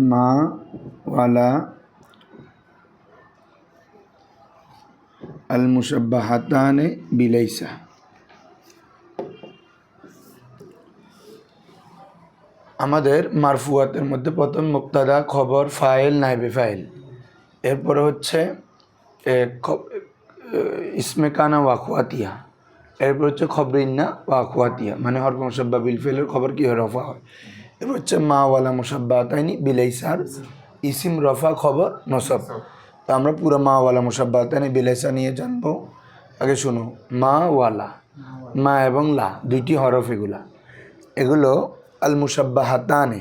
মা ওয়ালা আল মুসাব্বাহাতানে বিলাইসা। আমাদের মারফুয়াতের মধ্যে প্রথম মুক্তাদা খবর ফাইল নাইবে ফাইল। এরপরে হচ্ছে এ, খ- এ, ইসমে কানা ওয়াকুয়াতিয়া এরপর হচ্ছে খবরিন্না ওয়াকুয়াতিয়া মানে হরফ মুসাব্বা বিল ফেলের খবর কী হয় রফা হয়? এরপর হচ্ছে মা ওয়ালা মুসাব্বা তাইনি বিলাইসার ইসিম রফা খবর নসব। তো আমরা পুরো মা ওয়ালা মুসাব্বা তাইনি বিলাইসা নিয়ে জানব। আগে শুনো মা ওয়ালা মা এবং লা দুইটি হরফ এগুলা। এগুলো আল মুসাব্বা হাতানে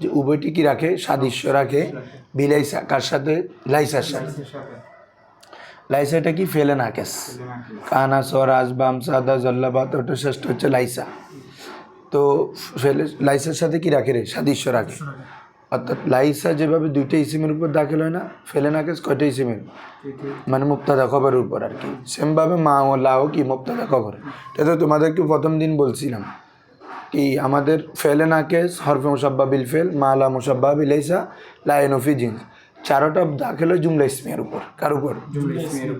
যে উভয়টি কি রাখে? সাদৃশ্য রাখে। বিলাইসা কার সাথে? লাইসার সাথে। লাইসা এটা কি? ফেলে না কেস কানা সর আসবাম সাদা জল্লাবাত ওটা শেষ হচ্ছে লাইসা। তো লাইসার সাথে কি রাখে রে? সাদৃশ্য রাখে। অর্থাৎ লাইসা যেভাবে দুইটা ইসিমের উপর দাখিল হয় না ফেলে না কেস কয়টা ইসিমের? মানে মুক্তাদা খবরের উপর আর কি। সেমভাবে মা ও লাও কি মুক্তাদা খবর। এটা তো তোমাদেরকে প্রথম দিন বলছিলাম কি আমাদের ফেলে না কেস হরফে মুসাব্বা বিল ফেল মালা মুসাব্বা বিলাইসা লাইনফি জিন্স। চারোটা দাখিল হয় জুমলা ইসমিয়ার উপর। কার উপর?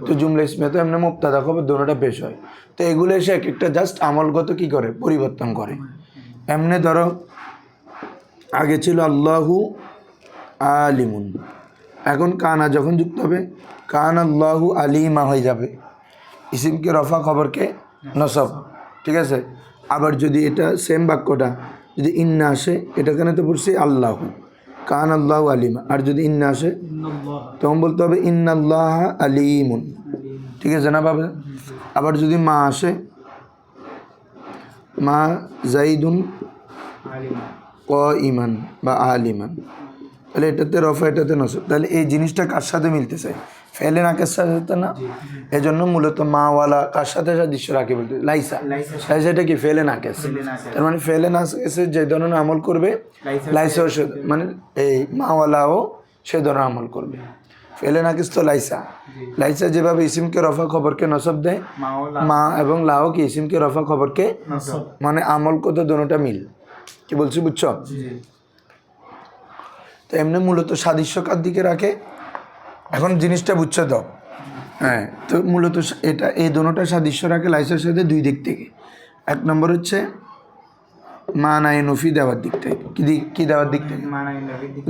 তো জুমলা ইসমিয়া তো এমনি মুক্তাদা খবর দোনোটা পেশ হয়। তো এগুলো এসে এক একটা জাস্ট আমলগত কি করে? পরিবর্তন করে। এমনি ধরো, আগে ছিল আল্লাহু আলিমুন। এখন কানা যখন যুক্ত হবে, কান আল্লাহু আলিমা হয়ে যাবে। ইসিমকে, রফা খবরকে নসব। ঠিক আছে? আবার যদি এটা সেম বাক্যটা, যদি ইন্না আসে এটা কেন তো পড়ছি আল্লাহ। কান আল্লাহ আলিমা। আর যদি ইন্না আসে, তখন বলতে হবে ইন্নাল্লাহ আলিমুন। ঠিক আছে না বাবা? আবার যদি মা আসে মা জাইদুন ক ইমান বা আলিমান। তাহলে এটাতে রফা এটাতে নসব। তাহলে এই জিনিসটা কার সাথে মিলতে চাই ফেলে নাকের সাথে না? এজন্য মূলত মাওয়ালা কার সাথে সাদৃশ্য রাখে বলতে? লাইসা। লাইসা এটা কি ফেলে নাকেস তার মানে ফেলে না এসে যে ধরনের আমল করবে লাইসাও সে মানে এই মাওয়ালাও সে ধরনের আমল করবে। ফেলে নাকিস তো লাইসা লাইসা যেভাবে ইসিমকে রফা খবরকে নসব দেয় মা এবং লাও কি ইসিমকে রফা খবরকে মানে আমল কত দোনোটা মিল। কি বলছি বুঝছ? তো এমনি মূলত সাদৃশ্য কার দিকে রাখে। এখন জিনিসটা বুঝছ তো? হ্যাঁ তো মূলত এটা এই দোনোটা সাদৃশ্য রাখে লাইসের সাথে দুই দিক থেকে। এক নম্বর হচ্ছে মা নাই নফি দেওয়ার দিক থেকে। কি দিক কী দেওয়ার দিক থেকে?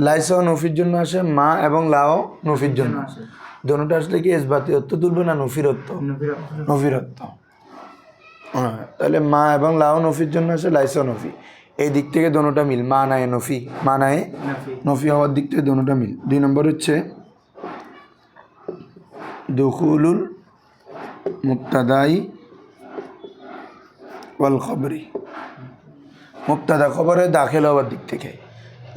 লাইসা ও নফির জন্য আসে মা এবং লাও নফির জন্য দোনোটা আসলে কি এসবাতি অর্থ তুলবে না নফির নফিরত্ব। নফিরত্ব। হ্যাঁ তাহলে মা এবং লাও নফির জন্য আসে লাইসা ও নফি। এই দিক থেকে দোনোটা মিল মা নাই নফি। মা নাই নফি হওয়ার দিক থেকে দোনোটা মিল। দুই নম্বর হচ্ছে দুখুলুল মুক্তাদাই ওয়াল খবরি। মুক্তাদা খবরে দাখিল হওয়ার দিক থেকে।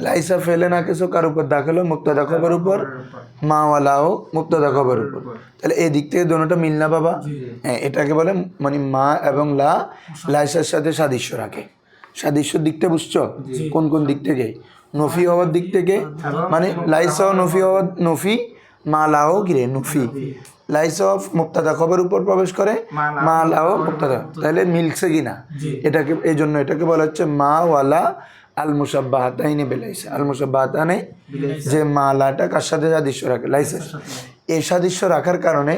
লাইসা ফেলে না কিছু কার উপর দাখিল হয়? মুক্তাদা খবর উপর। মাওয়ালাও মুক্তাদা খবর উপর। তাহলে এই দিক থেকে দোনোটা মিল না বাবা? হ্যাঁ এটাকে বলে মানে মা এবং লা লাইসার সাথে সাদৃশ্য রাখে। সাদৃশ্যর দিকটা বুঝছ? কোন কোন দিক থেকে? নফি হওয়ার দিক থেকে? মানে লাইসা নফি হওয়ার নফি মা লাও গিরে নুফি। লাইসা অফ মুক্তাদা খবর উপর প্রবেশ করে? মা লাও মুক্তাদা। তাহলে মিলছে কিনা? এটাকে এই জন্য এটাকে বলা হচ্ছে মা ওয়ালা আল মুসাব্বাহাতাইনে বেলাইসা। আল মুসাব্বাহাতানে যে মা লাটা কার সাথে সাদৃশ্য রাখে? লাইসা এই সাদৃশ্য রাখার কারণে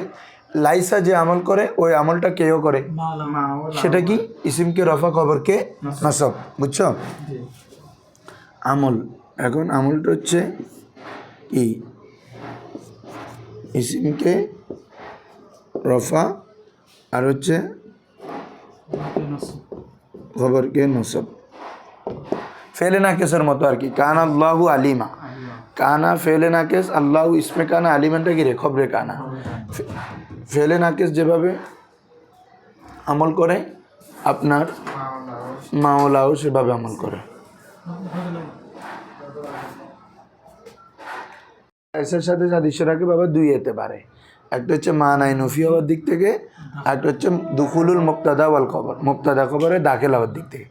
লাইসা যে আমল করে ওই আমলটা কেউ করে? সেটা কি? ইসিমকে রফা খবরকে নাসব। বুঝছ? আমল। এখন আমলটা হচ্ছে কি? ইসিমকে রফা আর হচ্ছে খবরকে নসব। ফেলে না কেসের মতো আর কি। কান আল্লাহু আলিমা। কানা ফেলে না কেস, আল্লাহ ইসমে কানা আলিমানটা কি রে? খবরে কানা। ফেলে না কেস যেভাবে আমল করে, আপনার মাওলাও সেভাবে আমল করে। এসের সাথে সাদৃশ্য রাখে বাবা দুই যেতে পারে। একটা হচ্ছে মা নাই নফি হওয়ার দিক থেকে একটা হচ্ছে দুখুলুল মুক্তাদা ওয়াল খবর। মুক্তাদা খবরে দাখিল হওয়ার দিক থেকে।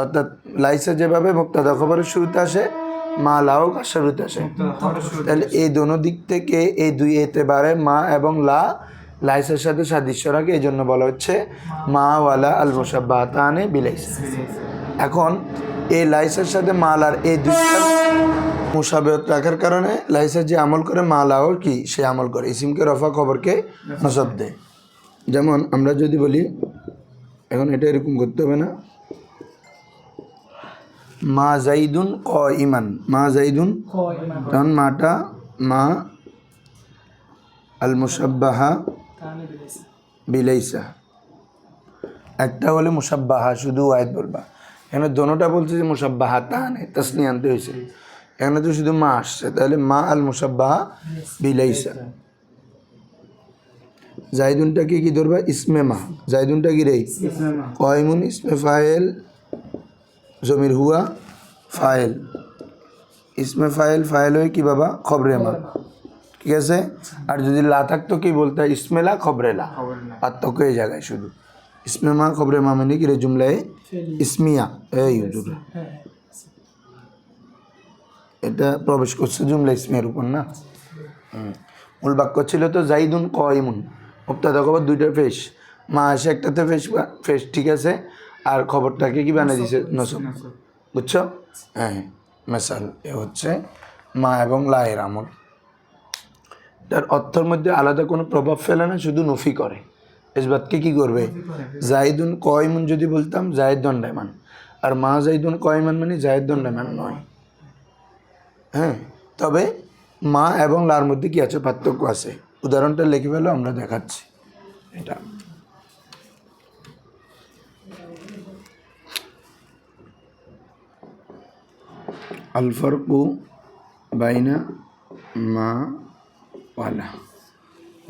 অর্থাৎ লাইসে যেভাবে মুক্তাদা খবরের শুরুতে আসে মা লাও শুরুতে আসে। তাহলে এই দোনো দিক থেকে এই দুই এতেবারে মা এবং লা। লাইসের সাথে সাদৃশ্য রাখে এই জন্য বলা হচ্ছে মা ওয়ালা আল মুসাব্বাতানে বিলাইস। এখন এই লাইসের সাথে মাল আর এই দুইটা মুসাবেত রাখার কারণে লাইসা যে আমল করে মাল মালাও কি সে আমল করে। ইসিমকে রফা খবরকে নসব দেয় যেমন আমরা যদি বলি এখন এটা এরকম করতে হবে না। মা জাইদুন ক ইমান মা জাইদুন তখন মাটা মা আল মুসাব্বাহা বিলাইসা। একটা হলে মুসাব্বাহা শুধু ওয়াইদ বলবা। এখানে দোনোটা বলছে যে মুসাব্বাহা তাহানে তাসনি আনতে হয়েছে। এখানে তো শুধু মা আসছে তাহলে মা আল মুসাব্বাহা বিলাইসা। জাইদুনটাকে কি ধরবা? ইসমে মা। জাইদুনটা কি রে? কয়মুন? ইসমে ফায়েল। জমির হুয়া? ফায়েল। ইসমে ফায়েল ফায়েল হয় কি বাবা? খবরে মা। ঠিক আছে? আর যদি লা থাকতো কি বলতে ইসমেলা খবরেলা পার্থক্য এই জায়গায় শুধু। ইসমে মা খবরে মা মানে কি রে জুমলায় ইসমিয়া এই এটা প্রবেশ করছে জুমলা ইসমিয়ার উপর না হুম। মূল বাক্য ছিল তো জাইদুন কয়মুন মুক্তাদা খবর দুইটা ফেস মা আসে একটাতে ফেস ফেস ঠিক আছে আর খবরটাকে কি বানিয়ে দিছে নসব বুঝছ হ্যাঁ মেসাল এ হচ্ছে মা এবং লায়ের আমল তার অর্থের মধ্যে আলাদা কোনো প্রভাব ফেলে না শুধু নফি করে ইসবাতকে কি করবে? জাহিদুন কয়মুন যদি বলতাম, জাহেদ দণ্ডায়মান। আর মা জাহিদুন কয়মান মানে জাহেদ দণ্ডায়মান নয়। হ্যাঁ? তবে মা এবং লার মধ্যে কি আছে? পার্থক্য আছে। উদাহরণটা লিখে ফেলো, আমরা দেখাচ্ছি। এটা। আল ফারকু বাইনা মা ওয়ালা।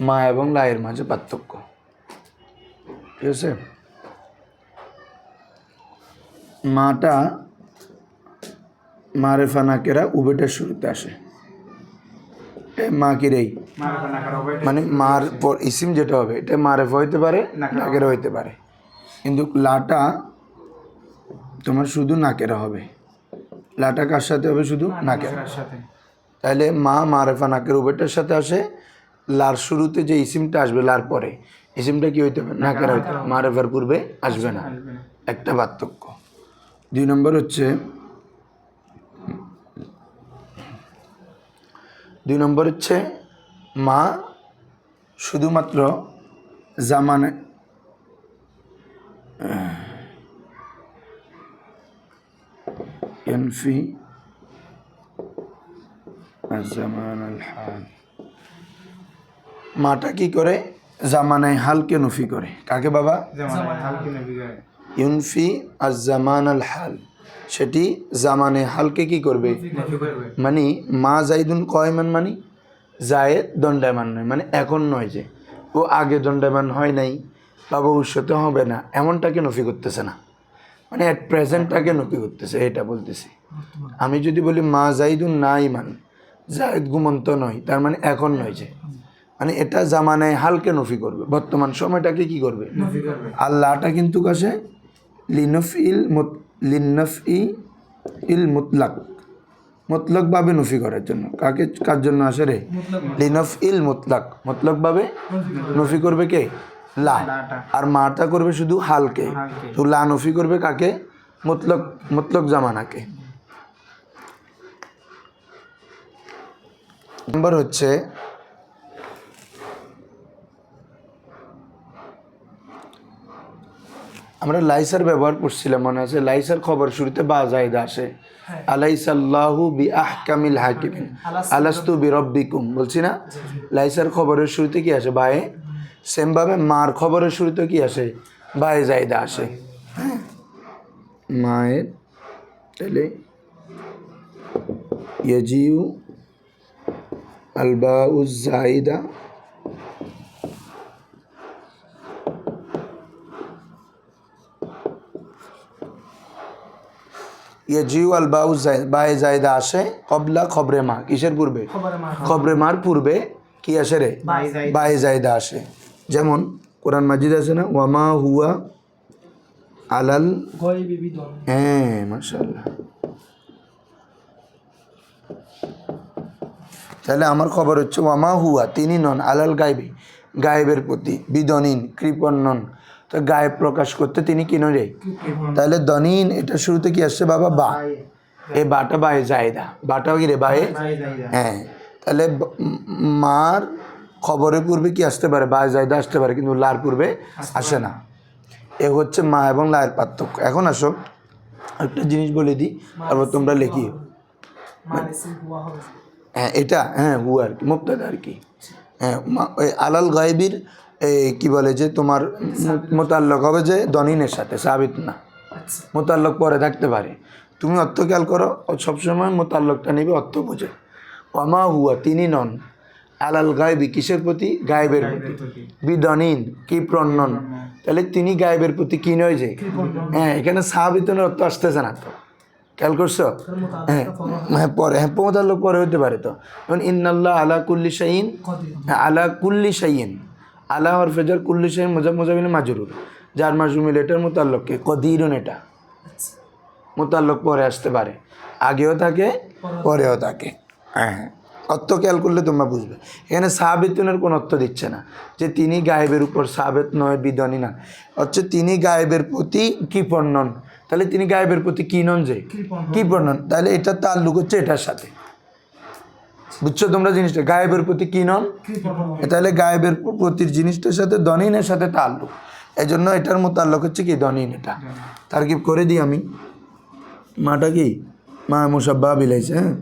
মা এবং লায়ের মাঝে পার্থক্য। ঠিক আছে মাটা মারেফা নাকেরা উবেটার শুরুতে আসে। মা কিরেই মানে মার পর ইসিম যেটা হবে এটা মারেফা হইতে পারে নাকেরা হইতে পারে। কিন্তু লাটা তোমার শুধু নাকেরা হবে। লাটা কার সাথে হবে শুধু নাকেরা তাহলে মা মারেফা নাকের উবেটার সাথে আসে। লার শুরুতে যে ইসিমটা আসবে লার পরে। ইসিমটা কি হইতে হবে নাকের হইতে মারেফার পূর্বে আসবে না। একটা পার্থক্য দুই নম্বর হচ্ছে দুই নম্বর হচ্ছে মা শুধুমাত্র জামানে এনফি জামান মাটা কি করে? জামানায় হালকে নফি করে। কাকে বাবা? ইউনফি আর জামান আল হাল। সেটি জামানে হালকে কি করবে? মানে মা জাইদুন কয়মান মানে? জায়েদ দণ্ডায়মান নয় মানে এখন নয় যে। ও আগে দণ্ডায়মান হয় নাই বা ভবিষ্যতে হবে না এমনটাকে নফি করতেছে না। মানে অ্যাট প্রেজেন্টটাকে নফি করতেছে এটা বলতেছি। আমি যদি বলি মা জাইদুন না ইমান জায়েদ ঘুমন্ত নয় তার মানে এখন নয় যে। মানে এটা জামানায় হালকে নফি করবে। বর্তমান সময়টাকে কি করবে? আল্লাহটা কিন্তু কাছে লিনফ ইল লিনফ ই ইল মুতলাক। মতলকভাবে নফি করার জন্য। কাকে কার জন্য আসে রে? লিনফ ইল মুতলাক। মতলকভাবে নফি করবে। কে? লা। আর মাটা করবে শুধু হালকে। তো লা নফি করবে কাকে? মতলক মতলক জামানাকে। নম্বর হচ্ছে আমরা লাইসার ব্যবহার করছিলাম মনে আছে? লাইসার খবর শুরুতে বা জায়দা আসে। আলাইসাল্লাহু বি আহকামিল হাকিমিন। আলাস্তু বি রব্বিকুম বলছি না? লাইসার খবরের শুরুতে কি আসে? বায়ে? সেমভাবে মার খবরের শুরুতে কি আসে? বায়ে জায়দা আসে। হ্যাঁ? মায়ের তাহলে ইয়াজিউ আলবাউজ জাইদা ইয়াজিউ আল বাউ বায়ে জায়দা আসে কবলা খবরে মা কিসের পূর্বে? খবরে মার পূর্বে কি আসে রে? বায়ে জায়দা। আসে। যেমন কোরআন মাজিদ আছে না? ওয়ামা হুয়া আলাল হ্যাঁ মাশাল্লাহ তাহলে আমার খবর হচ্ছে ওয়ামা হুয়া তিনি নন আলাল গায়েবি। গায়েবের প্রতি বিদনীন কৃপণ নন। তো গায়ে প্রকাশ করতে তিনি কি নন রে? তাহলে দনিন, এটা শুরুতে কি আসছে বাবা? বা। এ বাটা বায়ে জায়দা। বাটাও কি রে? বায়ে হ্যাঁ। তাহলে মার খবরের পূর্বে কি আসতে পারে? বায়ে জায়দা আসতে পারে, কিন্তু লার পূর্বে আসে না। এ হচ্ছে মা এবং লায়ের পার্থক্য। এখন আসো, একটা জিনিস বলে দিই, তারপর তোমরা লেখি হ্যাঁ এটা হ্যাঁ হু আর কি মুক্তাদা আর কি। হ্যাঁ আলাল গায়েবীর কি বলে যে তোমার মোতাল্লক হবে যে দনিনের সাথে সাবিত না। মোতাল্লক পরে থাকতে পারে। তুমি অর্থ খেয়াল করো ও সবসময় মোতাল্লকটা নেবে অর্থ বোঝে। অমা হুয়া তিনি নন। আলাল গায়েবি কিসের প্রতি? গায়েবের প্রতি। বিদনিন কি প্রণন তাহলে তিনি গায়েবের প্রতি কি নয় যে? হ্যাঁ এখানে সাহাবিতনের অর্থ আসতেছে না তো। খেয়াল করছ? হ্যাঁ হ্যাঁ পরে হ্যাঁ মোতাল্লক পরে হতে পারে তো। যেমন ইন্নাল্লাহ আলা কুল্লি শাইন হ্যাঁ আলা কুল্লি শাইন আলা আর ফেজার কুল্লি শাইন মজা মজাবিন মাজরুর। যার মাজুমিল এটার মোতাল্লককে কদিরুন এটা। মোতাল্লক পরে আসতে পারে। আগেও থাকে পরেও থাকে। হ্যাঁ হ্যাঁ। অর্থ খেয়াল করলে তোমরা বুঝবে। এখানে সাহাবেতুনের কোনো অর্থ দিচ্ছে না। যে তিনি গায়েবের উপর সাবেত নয় বিদনি না। হচ্ছে তিনি গায়েবের প্রতি কৃপণ নন। তাহলে তিনি গায়েবের প্রতি কি নন যে? কৃপণ নন। তাহলে এটা তাল্লুক হচ্ছে এটার সাথে। বুঝছ তোমরা জিনিসটা? গায়েবের প্রতি কি নন তাহলে গায়েবের প্রতির জিনিসটার সাথে দনিনের সাথে তাল্লুক। এই জন্য এটার মোতাল্লক হচ্ছে কি? দনিন এটা। তার কি করে দিই আমি। মাটা কি? মা মুসাব্বা বিলাইছে হ্যাঁ?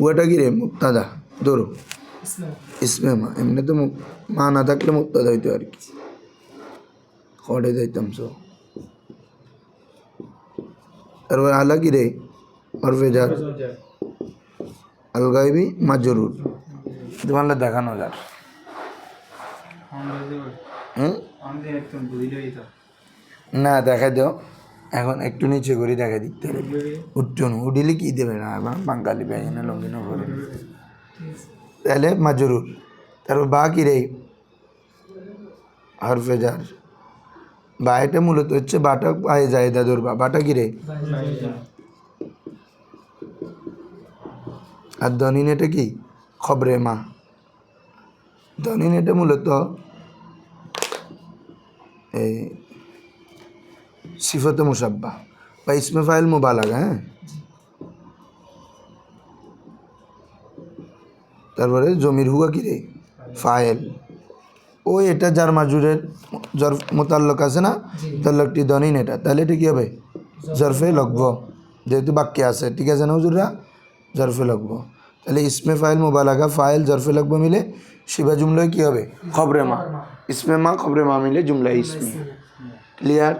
উয়াটা কি রে? মুক্তাদা। ধরো। ইসমে মা। এমনি তো মা না থাকলে মুক্তাদা হইতো আর কি। খড়ে যাইতাম সো তারপর আলা কি রে অরফে যার। আলগাইবি মাজরুর তোমার দেখানো যার হুম? না দেখা দাও। এখন একটু নিচে করে দেখা দিতে উঠছো না? উঠিলে কি দেবে না? এখন বাঙালি ব্যাগ না লঙ্গিনো করে তাহলে মাজরুর তারপর বা কি রে হরফে যার। বা এটা মূলত হচ্ছে বাটা পায়ে যায় দাদুর বাটা কি রে? আর দনিন এটা কি? খবরে মা। দনিন এটা মূলত এই সিফত মুসাব্বা বা ইসমে ফাইল মুবালাগা হ্যাঁ? তারপরে জমির হুয়া কি রে? ফাইল ওই এটা যার মাজুরের জর মোতাল্লক আছে না মোতাল্লকটি দনিন এটা। তাহলে এটা কী হবে? জরফে লগব। যেহেতু বাক্যে আছে ঠিক আছে না হুজুররা? জরফে লগব। তাহলে ইসমে ফাইল মুবালাগা ফাইল জরফে লগব মিলে শিবা জুমলায় কী হবে? খবরে মা। ইসমে মা খবরে মা মিলে জুমলায় ইসমি। ক্লিয়ার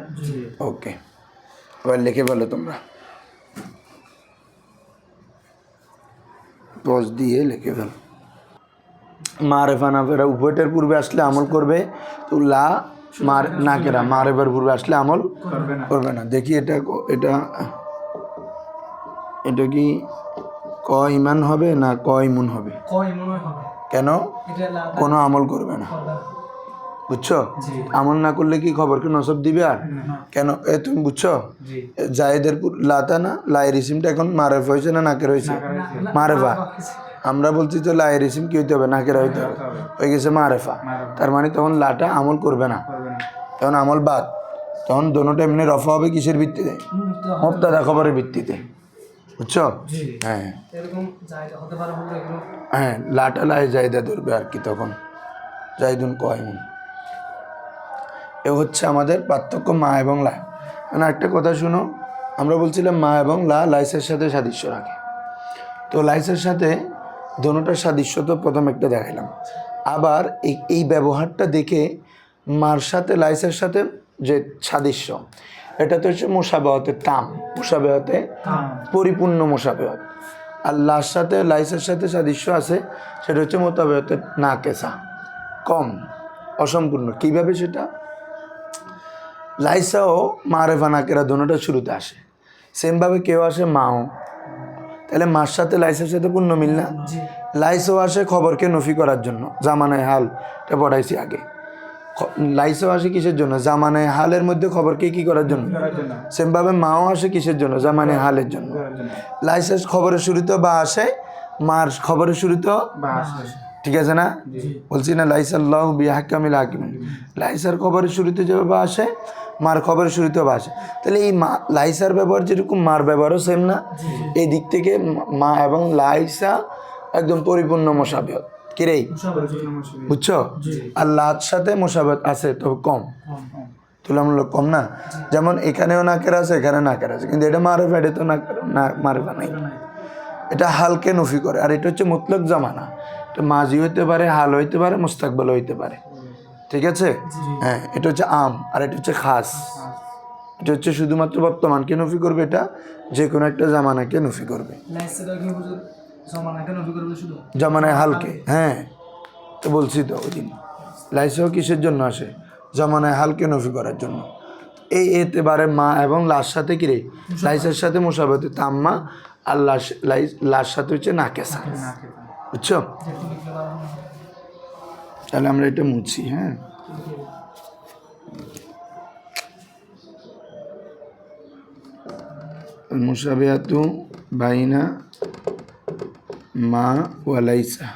ওকে এবার লিখে বলো তোমরা। পজ দিয়ে লিখে ফেলো। মারেফা না ফেরা উভয়টার পূর্বে আসলে আমল করবে তো লা মার না কেরা মারেফার পূর্বে আসলে আমল করবে না দেখি এটা এটা এটা কি ক ইমান হবে না ক ইমুন হবে মনে কেন কোনো আমল করবে না বুঝছ আমল না করলে কি খবরকে নসব দিবে আর কেন এ তুমি বুঝছ জায়েদের লাতা না লাইয়ের ইসিমটা এখন মারেফা হয়েছে না নাকের হয়েছে মারেফা আমরা বলছি তো লাইয়ের ইসিম কি হইতে হবে নাকের হইতে হবে হয়ে গেছে মারেফা। তার মানে তখন লাটা আমল করবে না। তখন আমল বাদ। তখন দোনোটা এমনি রফা হবে কিসের ভিত্তিতে? মুক্তাদা খবরের ভিত্তিতে। বুঝছ? হ্যাঁ। হ্যাঁ লাটা লাই জায়দা ধরবে আর কি তখন। জাইদুন কয়মুন। এ হচ্ছে আমাদের পার্থক্য মা এবং লা। মানে একটা কথা শুনো আমরা বলছিলাম মা এবং লা লাইসের সাথে সাদৃশ্য রাখে। তো লাইসের সাথে দোনোটার সাদৃশ্য তো প্রথম একটা দেখাইলাম। আবার এই এই ব্যবহারটা দেখে মার সাথে লাইসের সাথে যে সাদৃশ্য এটা তো হচ্ছে মোসাবাহতের তাম মোসাবাহতে পরিপূর্ণ মোসাবেহত আর লার সাথে লাইসের সাথে সাদৃশ্য আছে সেটা হচ্ছে মোতাবেহতের না কেসা কম অসম্পূর্ণ। কীভাবে সেটা? লাইসা ও মারেফা নাকেরা দোনোটা শুরুতে আসে। সেমভাবে কেউ আসে মাও তাহলে মার সাথে লাইসের সাথে পূর্ণ মিল না? লাইসও আসে খবরকে নফি করার জন্য। জামানায় হাল এটা পড়াইছি আগে। লাইসও আসে কিসের জন্য? জামানায় হালের মধ্যে খবরকে কি করার জন্য? সেমভাবে মাও আসে কিসের জন্য? জামানায় হালের জন্য। লাইসেন্স খবরের শুরুতেও বা আসে মার খবরের শুরুতেও ঠিক আছে না? বলছি না লাইসাল্লাহ বিহাকামিল হাকিম লাইসার খবরের শুরুতে যেভাবে আসে মার খবরের শুরুতেও আসে তাহলে এই মা লাইসার ব্যবহার যেরকম মার ব্যবহারও সেম না এই দিক থেকে মা- এবং লাইসা একদম পরিপূর্ণ মোসাবেত কিরে বুঝছ? আর লার সাথে মোসাবেত আছে তবে কম। তুলনামূলক কম না? যেমন এখানেও নাকের আছে এখানে নাকের আছে। কিন্তু এটা মারে ফেটে তো না না। মারেফা নাই এটা হালকে নফি করে। আর এটা হচ্ছে মুতলক জামানা। এটা মাঝি হইতে পারে হাল হইতে পারে মুস্তাকবাল হইতে পারে। ঠিক আছে? হ্যাঁ এটা হচ্ছে আম আর এটা হচ্ছে খাস। এটা হচ্ছে শুধুমাত্র বর্তমানকে নফি করবে এটা? যে কোনো একটা জামানাকে নফি করবে। জামানায় হালকে হ্যাঁ। তো বলছি তো ওই দিন লাইসেও কিসের জন্য আসে? জামানায় হালকে নফি করার জন্য। এই এতে বারে মা এবং লাশ সাথে কিরে লাইসের সাথে মোসাবাতে তাম্মা আর লাশ লাইস লাশ সাথে হচ্ছে নাকেসা বুঝছ? তাহলে আমরা এটা মুছি হ্যাঁ? মুসাবিয়াতু বাইনা মা ওয়ালাইসা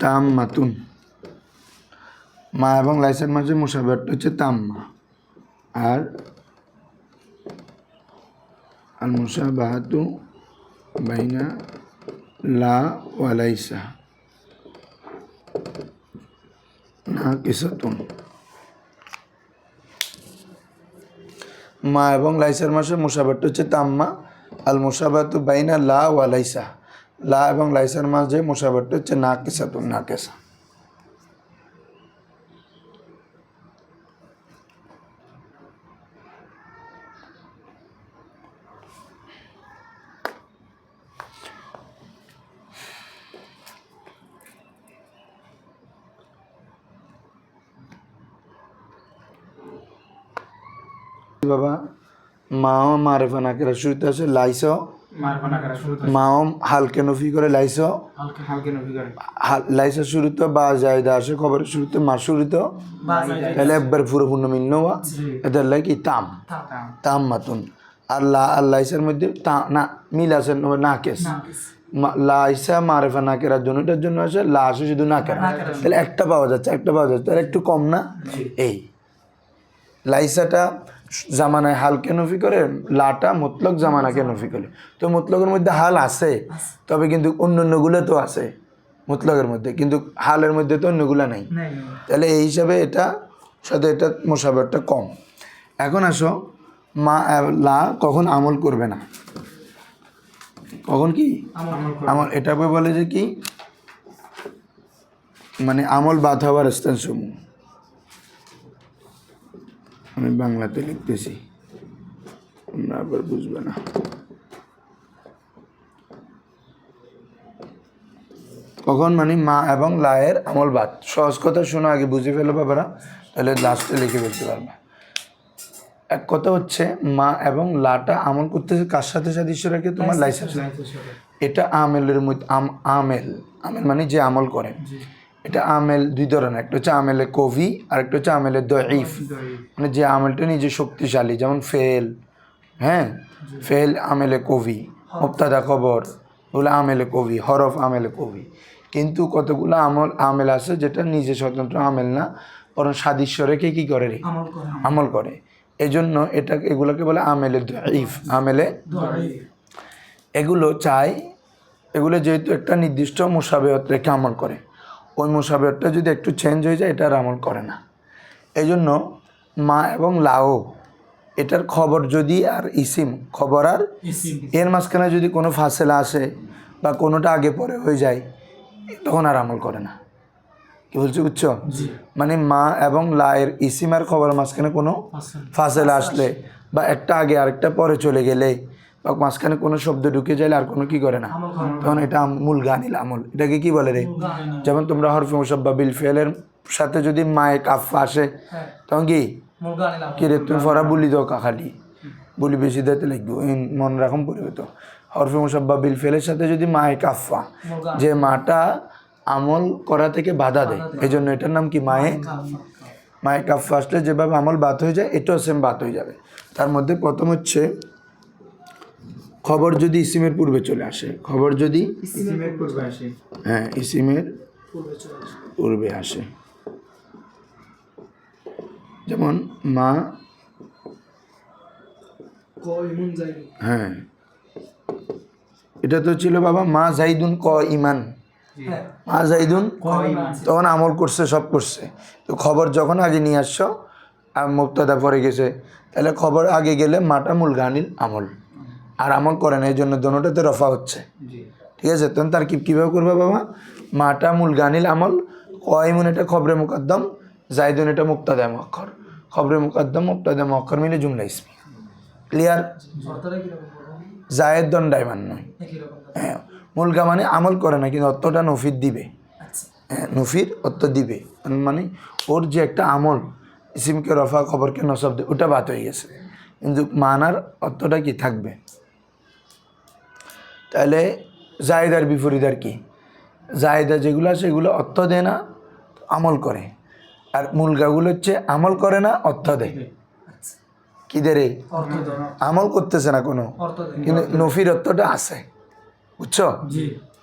তাম মাতুন মা এবং লাইসার মাঝে মুসাবিয়াতটা হচ্ছে তাম্মা। আর আল মুসাবাহাতু বাইনা লা ওয়ালাইসা। নাকিসাতুন মা এবং লাইসার মাসে মুসাবাতটা হচ্ছে তাম্মা, আল মুসাবাতু বাইনা লা ওয়া লাইসা। লা এবং লাইসার মাস মাঝে মুসাবাতটা হচ্ছে নাকিসাতুন নাকেসা বাবা মাও মারেফা নাকেরা শুরুতে করা শুরু মাও হালকে নফি করে করে। হাল- লাইসা শুরুতে বা জায়দা আসে খবরের শুরুতে মা শুরুতে। তাহলে একবার পুরো পূর্ণ হওয়া এটা লাগে তাম। তাম মাতুন। আল্লাহ আল্লাহিসার মধ্যে তা না মিল আছে না নাকেস লাইসা মারেফা না জন্য এটার জন্য আছে লা আসে শুধু না কেরা। তাহলে একটা পাওয়া যাচ্ছে একটা পাওয়া যাচ্ছে তাহলে একটু কম না? এই। লাইসাটা জামানায় হালকে নফি করে? লাটা মতলক জামানাকে নফি করে তো মতলকের মধ্যে হাল আছে তবে কিন্তু অন্য অন্যগুলো তো আছে মতলকের মধ্যে কিন্তু হালের মধ্যে তো অন্যগুলো নাই। তাহলে এই হিসাবে এটা সাথে এটা মোসাবেরটা কম। এখন আসো মা লা কখন আমল করবে না? কখন কি? আমল এটা বলে যে কি? মানে আমল বাদ হওয়ার স্থান সমূহ আমি বাংলাতে লিখতেছি। তোমরা আবার বুঝবে না। কখন মানে মা এবং লায়ের আমল বাদ। সহজ কথা শোনো আগে বুঝে ফেলো বাবারা তাহলে লাস্টে লিখে ফেলতে পারবে। এক কথা হচ্ছে মা এবং লাটা আমল করতেছে কার সাথে সাদৃশ্য রাখে? তোমার লাইসেন্স এটা আমেলের মধ্যে আম আমেল। আমেল মানে যে আমল করে। এটা আমেল দুই ধরনের একটা হচ্ছে আমেলে কবি আর একটা হচ্ছে আমেলে দইফ মানে যে আমেলটা নিজে শক্তিশালী যেমন ফেল হ্যাঁ? ফেল আমেলে কভি মুক্তাদা খবর ওগুলো আমেলে কবি হরফ আমেলে কবি কিন্তু কতগুলো আমল আমেল আছে যেটা নিজে স্বতন্ত্র আমেল না বরং সাদৃশ্য রেখে কী করে রে? আমল করে আমল করে। এই জন্য এটা এগুলোকে বলে আমেলে দইফ আমেলে এগুলো চাই এগুলো যেহেতু একটা নির্দিষ্ট মোসাবেয়ত রেখে আমল করে। ওই মোসাবেয়তটা যদি একটু চেঞ্জ হয়ে যায় এটা আর আমল করে না। এই জন্য মা এবং লাও এটার খবর যদি আর ইসিম খবর আর এর মাঝখানে যদি কোনো ফাসেলা আসে বা কোনোটা আগে পরে হয়ে যায় তখন আর আমল করে না। কি বলছো বুঝছ? মানে মা এবং লায়ের ইসিমার খবর মাঝখানে কোনো ফাসেলা আসলে বা একটা আগে আরেকটা পরে চলে গেলে বা মাঝখানে কোনো শব্দ ঢুকে যাইলে আর কোনো কি করে না। তখন এটা মূল গানিল আমল। এটাকে কি বলে রে? যেমন তোমরা হরফে মুসাব্বা বিল ফেলের সাথে যদি মায়ে কাফা আসে হ্যাঁ। তখন কি? কি রে তুমি ফরা বুলি দাও খালি বুলি বেশি দিতে লাগবে মন রাখুন পড়বে তো হরফে মুসাব্বা বিল ফেলের সাথে যদি মায়ে কাফা যে মাটা আমল করা থেকে বাধা দেয়। এই জন্য এটার নাম কি মায়ে? মায়ে কাফা আসলে যেভাবে আমল বাদ হয়ে যায় এটাও সেম বাদ হয়ে যাবে। তার মধ্যে প্রথম হচ্ছে খবর যদি ইসিমের পূর্বে চলে আসে খবর যদি ইসিমের পূর্বে আসে। হ্যাঁ ইসিমের পূর্বে আসে। পূর্বে আসে যেমন মা ক ইমুন যাই হ্যাঁ এটা তো ছিল বাবা মা জাইদুন ক ইমান। হ্যাঁ। মা জাইদুন ক তখন আমল করছে সব করছে। তো খবর যখন আগে নিয়ে আসছো আর মুক্তাদা পরে গেছে তাহলে খবর আগে গেলে মাটা মূল গানিল আমল। আর আমল করে না এই জন্য দোনোটাতে রফা হচ্ছে। ঠিক আছে? তখন তার কি কীভাবে করবে বাবা? মাটা মূল গানিল আমল কয়মুন এটা খবরে মুকদ্দম জাইদুন এটা মুক্তাদা মক্ষর খবরে মুকদ্দম মুক্তাদা মক্ষর মিলে জুমলা ইসমি। ক্লিয়ার? জায়েদ দণ্ডায়মান নয় একই হ্যাঁ মুলগা মানে আমল করে না কিন্তু অর্থটা নফির দিবে। আচ্ছা। হ্যাঁ, নফির অর্থ দিবে। মানে ওর যে একটা আমল ইসিমকে রফা খবরকে নসব দে ওটা বাদ হয়ে গেছে। কিন্তু মানার অর্থটা কি থাকবে? তাহলে জায়দার বিপরীত আর কি। জায়দা যেগুলো আছে সেগুলো অর্থ দেয় না আমল করে। আর মুলগাগুলো হচ্ছে আমল করে না অর্থ দেয়। আচ্ছা কি দে রে? আমল করতেছে না কোনো। কিন্তু নফির অর্থটা আছে। বুঝছ?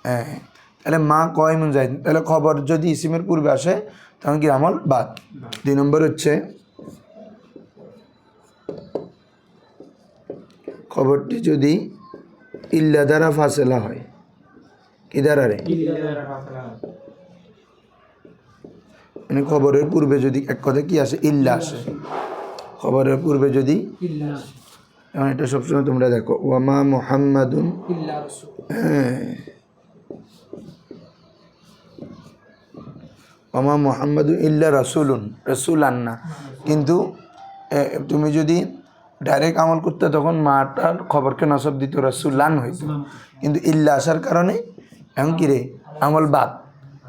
হ্যাঁ। তাহলে মা কয় মন যায় তাহলে খবর যদি ইসিমের পূর্বে আসে তখন কি আমল? বাদ। দুই নম্বর হচ্ছে খবরটি যদি ইল্লা দ্বারা ফাসেলা হয়। কি দ্বারা রে মানে খবরের পূর্বে যদি এক কথা কি আসে? ইল্লা আসে। খবরের পূর্বে যদি যেমন এটা সবসময় তোমরা দেখো ওয়ামা মোহাম্মদুন ইল্লা রসুল। আমা মোহাম্মদ ইল্লা রসুলুন রসুল আন্না কিন্তু তুমি যদি ডাইরেক্ট আমল করতে তখন মাটার খবরকে নসব দিত রসুল্লান হইতো। কিন্তু ইল্লা আসার কারণে, এখন কি রে? আমল বাদ।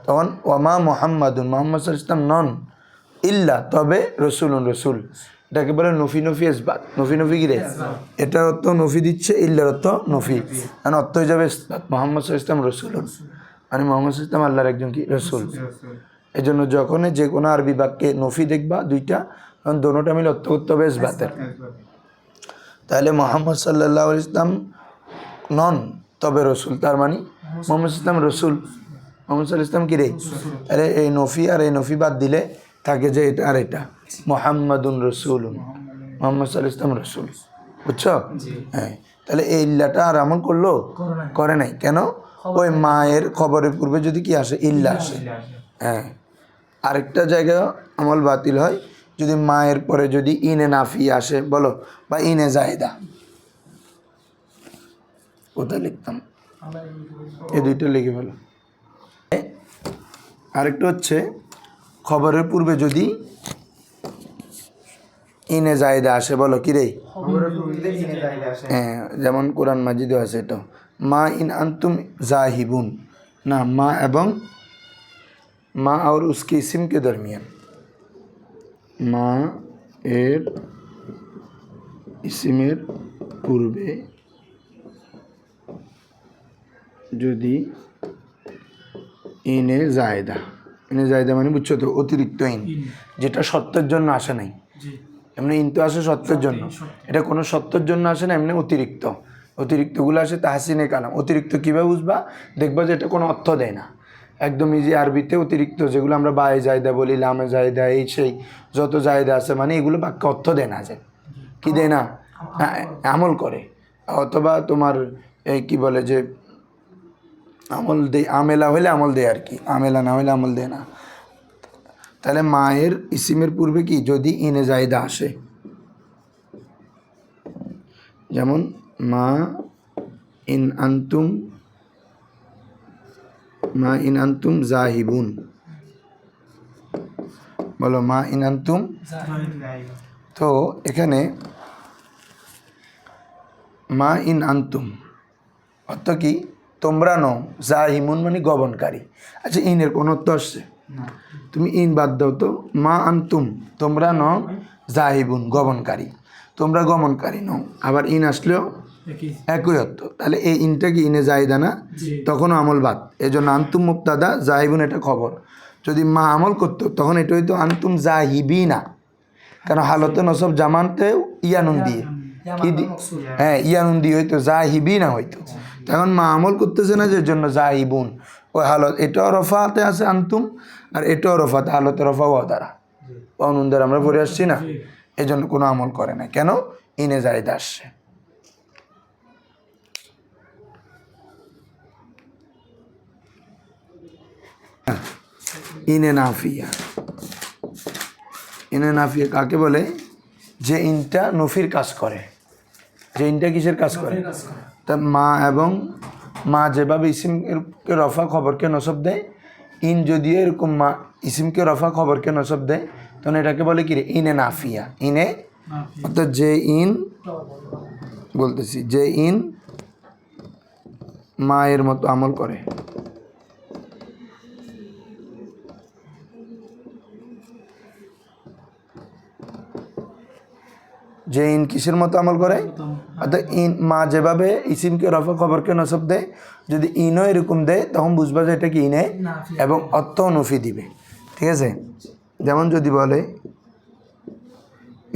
তখন ওমা মোহাম্মদুন, মোহাম্মদ ইসলাম নন। ইল্লা, তবে রসুলুন রসুল। এটাকে বলে নফি নফি এসবাদ নফি নফি কি রে? এটার অর্থ নফি দিচ্ছে, ইল্লার অর্থ নফি। মানে অর্থ যাবে ইসবাত মোহাম্মদ ইসলাম রসুলুন। মানে মোহাম্মদ ইসলাম আল্লাহর একজন কি? রসুল। এই জন্য যখনই যে কোনো আরবি বাক্যে নফি দেখবা, দুইটা, তখন দোনোটা মিলে অর্থ করতে হবে ইসবাতের তাহলে মোহাম্মদ সাল্লাহ ইসলাম নন তবে রসুল তার মানে মোহাম্মদ ইসলাম রসুল। মোহাম্মদ সাল্লাহ ইসলাম কি রে? তাহলে এই নফি আর এই নফি বাদ দিলে থাকে যে এটা আর এটা। মোহাম্মদুন রসুল মোহাম্মদ সাল্লাহ ইসলাম রসুল। বুঝছ? হ্যাঁ। তাহলে এই ইল্লাটা আর আমল করল? করে নাই। কেন? ওই মায়ের খবরের পূর্বে যদি কি আসে। ইল্লা আসে। হ্যাঁ। আরেকটা জায়গা আমল বাতিল হয়। যদি মায়ের পরে যদি ইনে নাফি আসে বলো বা ইনে জায়দা। কোথায় লিখতাম? এ দুইটা লিখে ফেলো। আরেকটা হচ্ছে খবরের পূর্বে যদি ইনে জায়দা আসে বলো কিরে হ্যাঁ যেমন কোরআন মাজিদও আছে এটা। মা ইন আন্তুম জাহিবুন। না মা এবং মা আর উসকে ইসিমকে দরমিয়ান। মা এর ইসিমের পূর্বে যদি ইনে জায়দা ইনে জায়দা মানে বুঝছ তো অতিরিক্ত ইন যেটা সত্যের জন্য আসে নাই। এমনি ইন তো আসে সত্যের জন্য। এটা কোনো সত্যের জন্য আসে না এমনি অতিরিক্ত। অতিরিক্তগুলো আসে তাহসিনে কালাম। অতিরিক্ত কীভাবে বুঝবা? দেখবা যে এটা কোনো অর্থ দেয় না। একদম ইজি আরবিতে অতিরিক্ত যেগুলো আমরা বায়ে জায়দা বলি লামে জায়দা এই সেই যত জায়দা আছে মানে এগুলো বাক্য অর্থ দেয় না যে। কি দেয় না? হ্যাঁ, আমল করে। অথবা তোমার এই কি বলে যে আমল দে আমেলা হলে আমল দেয় আর কি। আমেলা না হলে আমল দেয় না। তাহলে মায়ের ইসিমের পূর্বে কি? যদি ইনে জায়দা আসে। যেমন মা ইন আন্তুম মা ইন আন্তুম জাহিবুন। বলো মা ইন আন্তুম? তো এখানে মা ইন আন্তুম অর্থ কি? তোমরা নও জাহিমুন মানে গবনকারী। আচ্ছা ইনের কোনো অর্থ আসছে? তুমি ইন বাদ দাও তো। মা আন্তুম তোমরা নও জাহিবুন গমনকারী তোমরা গমনকারী নও। আবার ইন আসলেও অর্থ তাহলে এই ইনটা কি ইনে জাহিদা না? তখনও আমল বাদ। এই জন্য আন্তুম মুক্তাদা জাহিবুন এটা খবর। যদি মা আমল করতো তখন এটা হইতো আন্তুম জাহিবি না কারণ হালতে নসব জামানতেও ইয়ানুন দিয়ে। হ্যাঁ ইয়ানুন দিয়ে হইতো জাহিবি না হইতো তখন মা আমল করতেছে না যে জন্য জাহিবুন। ওই হালত এটাও রফাতে আছে আন্তুম আর এটাও রফাতে হালতে রফা ওয়া দ্বারা অনুন দ্বারা আমরা পড়ে আসছি না। এই জন্য কোনো আমল করে না কেন? ইনে জায়দ আসছে। ইনে নাফিয়া ইনে নাফিয়া কাকে বলে? যে ইনটা নফির কাজ করে। যে ইনটা কিসের কাজ করে? তা মা এবং মা যেভাবে ইসিমকে রফা খবরকে নসব দেয় ইন যদিও এরকম মা ইসিমকে রফা খবরকে নসব দেয় তখন এটাকে বলে কি রে? ইনে নাফিয়া ইনে অর্থাৎ যে ইন বলতেছি যে ইন মায়ের মতো আমল করে। যে ইন কিসের মতো আমল করে? অর্থাৎ ইন মা যেভাবে ইসিমকে রফা খবরকে নসব দেয় যদি ইনও এরকম দেয় তখন বুঝবা যে এটা কি ইনে? এবং অর্থ নফি দিবে। ঠিক আছে? যেমন যদি বলে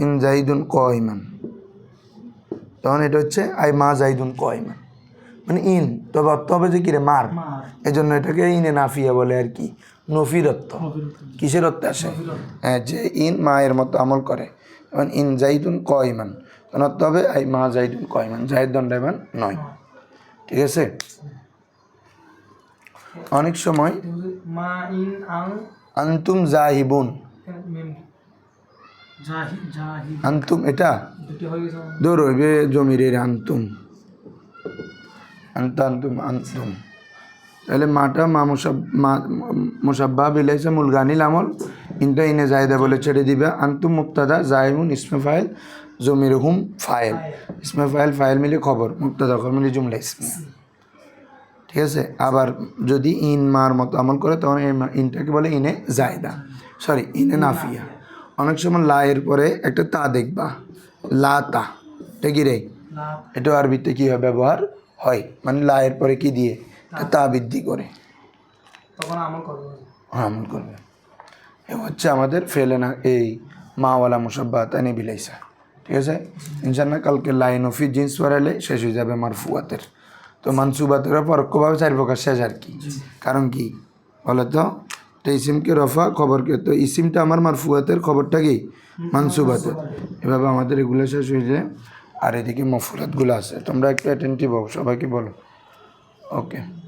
ইন জাইদুন ক ইমান তখন এটা হচ্ছে আই মা জাইদুন ক ইমান মানে ইন তবে অর্থ হবে যে কিরে? মার। এই জন্য এটাকে ইনে নাফিয়া বলে আর কি। নফির অর্থ কিসের অর্থে আসে? হ্যাঁ যে ইন মায়ের মতো আমল করে। এবং ইন জাইদুন ক ইমান অর্থ হবে আই মা জাইদুন ক ইমান জাহিদ দণ্ডায়মান নয়। ঠিক আছে? অনেক সময় আন্তুম জাহিবুন। জাহি জাহি আন্তুম এটা? দূর হইবে জমিরের আন্তুম। আন্ত আন্তুম আন্তুম। তাহলে মাটা মা মুসাব মা মুসাব্বা বিলাইছে মুলগানিল আমল ইনটা ইনে জায়দা বলে ছেড়ে দিবে। আন্তুম মুক্তাদা জাইমুন ইসমে ফাইল জমির হুম ফাইল। ইসমে ফাইল ফাইল মিলে খবর মুক্তাদা খবর মিলে জুমলা ইসমে। ঠিক আছে? আবার যদি ইন মার মতো আমল করে তখন ইনটাকে বলে ইনে জায়দা। সরি ইনে নাফিয়া। অনেক সময় লা এর পরে একটা তা দেখবা। লা তা। এটা কি রে? এটা আরবিতে কী হয়? ব্যবহার হয়। মানে লা এর পরে কি দিয়ে? তা বৃদ্ধি করে। তখন আমল করব। আমল করবে। এ হচ্ছে আমাদের ফেলে না এই মাওয়ালা মুসাব্বা তানি বিলাইসা। ঠিক আছে? ইনশাল্লাহ কালকে লাইন অফি জিন্স পরালে শেষ হয়ে যাবে মারফুয়াতের। তো মানসুবাতেরও পরোক্ষভাবে চার প্রকার শেষ আর কি। কারণ কি? বলো তো? তো ইসিমকে রফা খবরকে তো ইসিমটা আমার মারফুয়াতের খবরটা কি? মানসুবাতের। এভাবে আমাদের এগুলো শেষ হয়ে যায়। আর এদিকে মফুরাতগুলো আছে। তোমরা একটু অ্যাটেন্টিভ হও সবাইকে বলো। ওকে